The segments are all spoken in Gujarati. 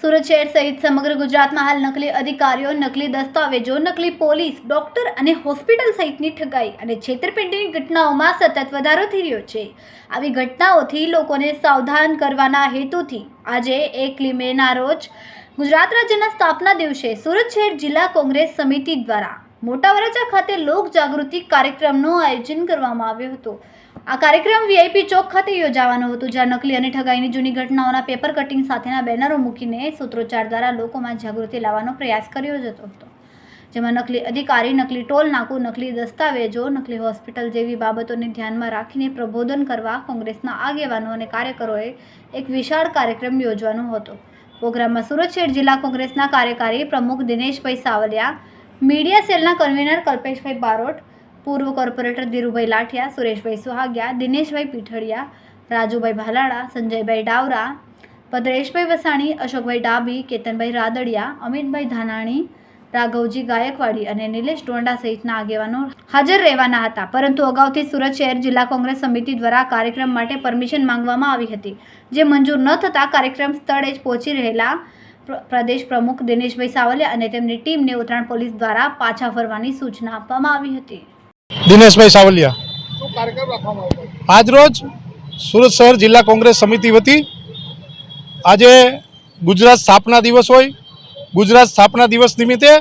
સુરત શહેર સહિત સમગ્ર ગુજરાતમાં હાલ નકલી અધિકારીઓ, નકલી દસ્તાવેજો, નકલી પોલીસ, ડોક્ટર અને હોસ્પિટલ સહિતની ઠગાઈ અને છેતરપિંડીની ઘટનાઓમાં સતત વધારો થઈ રહ્યો છે. આવી ઘટનાઓથી લોકોને સાવધાન કરવાના હેતુથી આજે એકલી મેના રોજ ગુજરાત રાજ્યના સ્થાપના દિવસે સુરત શહેર જિલ્લા કોંગ્રેસ સમિતિ દ્વારા મોટા વરાછા ખાતે લોક જાગૃતિ કાર્યક્રમનું આયોજન કરવામાં આવ્યું હતું. આ કાર્યક્રમ વીઆઈપી ચોક ખાતે યોજાવાનો હતો, જ્યાં નકલી અને ઠગાઈની જૂની ઘટનાઓના પેપર કટિંગ સાથેના બેનરો મૂકીને સૂત્રોચ્ચાર દ્વારા લોકોમાં જાગૃતિ લાવવાનો પ્રયાસ કર્યો જતો હતો. જેમાં નકલી અધિકારી, નકલી ટોલ નાકું, નકલી દસ્તાવેજો, નકલી હોસ્પિટલ જેવી બાબતોને ધ્યાનમાં રાખીને પ્રબોધન કરવા કોંગ્રેસના આગેવાનો અને કાર્યકરોએ એક વિશાળ કાર્યક્રમ યોજવાનો હતો. પ્રોગ્રામમાં સુરત શહેર જિલ્લા કોંગ્રેસના કાર્યકારી પ્રમુખ દિનેશભાઈ સાવલિયા મીડિયા સેલના કન્વીનર કલ્પેશભાઈ બારોટ, પૂર્વ કોર્પોરેટર ધીરુભાઈ લાઠિયા, સુરેશભાઈ સુહાગિયા, દિનેશભાઈ પીઠડિયા, રાજુભાઈ ભાલાળા સંજયભાઈ ડાવરા, ભદ્રેશભાઈ વસાણી, અશોકભાઈ ડાબી, કેતનભાઈ રાદડિયા, અમિતભાઈ ધાનાણી, રાઘવજી ગાયકવાડી અને નિલેશ ટોંડા સહિતના આગેવાનો હાજર રહેવાના હતા. પરંતુ અગાઉથી સુરત શહેર જિલ્લા કોંગ્રેસ સમિતિ દ્વારા કાર્યક્રમ માટે પરમિશન માંગવામાં આવી હતી. જે મંજૂર ન થતાં કાર્યક્રમ સ્થળે જ પહોંચી રહેલા પ્રદેશ પ્રમુખ દિનેશભાઈ સાવલિયા અને તેમની ટીમને ઉત્તરાયણ પોલીસ દ્વારા પાછા ફરવાની સૂચના આપવામાં આવી હતી. દિનેશભાઈ સાવલિયા. આજરોજ સુરત શહેર જિલ્લા કોંગ્રેસ સમિતિ વતી આજે ગુજરાત સ્થાપના દિવસ હોય. ગુજરાત સ્થાપના દિવસ નિમિત્તે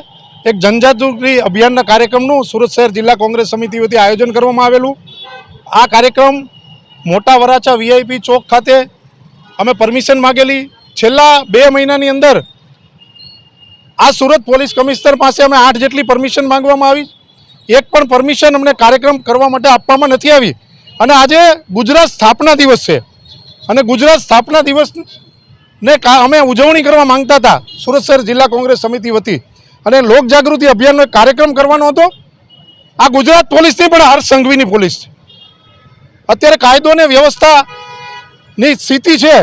એક જનજાગૃતિ અભિયાનના કાર્યક્રમનું સુરત શહેર જિલ્લા કોંગ્રેસ સમિતિ વતી આયોજન કરવામાં આવેલું. આ કાર્યક્રમ મોટા વરાછા વીઆઈપી ચોક ખાતે અમે પરમિશન માગેલી. છેલ્લા બે મહિનાની અંદર આ સુરત પોલીસ કમિશનર પાસે અમે આઠ જેટલી પરમિશન માંગવામાં આવી. એક પણ પરમિશન અમને કાર્યક્રમ કરવા માટે આપવામાં નથી આવી. અને આજે ગુજરાત સ્થાપના દિવસ છે. અને ગુજરાત સ્થાપના દિવસને અમે ઉજવણી કરવા માંગતા હતા સુરત શહેર જિલ્લા કોંગ્રેસ સમિતિ વતી. અને લોક જાગૃતિ અભિયાનનો એક કાર્યક્રમ કરવાનો હતો. આ ગુજરાત પોલીસની પણ હર સંઘવીની પોલીસ અત્યારે કાયદો અને વ્યવસ્થાની સ્થિતિ છે.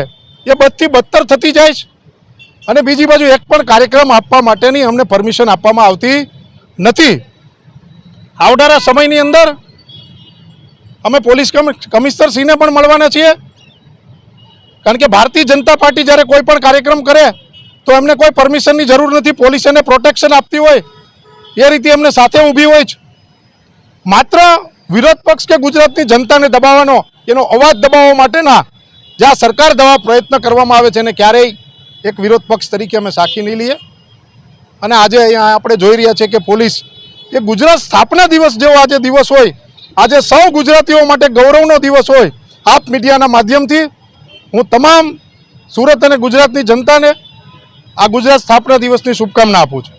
એ બધી બદતર થતી જાય છે. અને બીજી બાજુ એક પણ કાર્યક્રમ આપવા માટેની અમને પરમિશન આપવામાં આવતી નથી. આવનારા સમયની અંદર અમે પોલીસ કમિ- કમિશનરશ્રીને પણ મળવાના છીએ. કારણ કે ભારતીય જનતા પાર્ટી જ્યારે કોઈ પણ કાર્યક્રમ કરે, તો એમને કોઈ પરમિશનની જરૂર નથી. પોલીસ એને પ્રોટેક્શન આપતી હોય. એ રીતે એમને સાથે ઊભી હોય છે. માત્ર વિરોધ પક્ષ કે ગુજરાતની જનતાને દબાવવાનો એનો અવાજ દબાવવા માટેના જ્યાં સરકાર દવા પ્રયત્ન કરવામાં આવે છે એને ક્યારેય એક વિરોધ પક્ષ તરીકે અમે સાખી નહીં લઈએ. અને આજે અહીંયા આપણે જોઈ રહ્યા છીએ કે પોલીસ એ ગુજરાત સ્થાપના દિવસ જેવો આજે દિવસ હોય. આજે સૌ ગુજરાતીઓ માટે ગૌરવનો દિવસ હોય. આપ મીડિયાના માધ્યમથી હું તમામ સુરત અને ગુજરાતની જનતાને આ ગુજરાત સ્થાપના દિવસની શુભકામના આપું છું.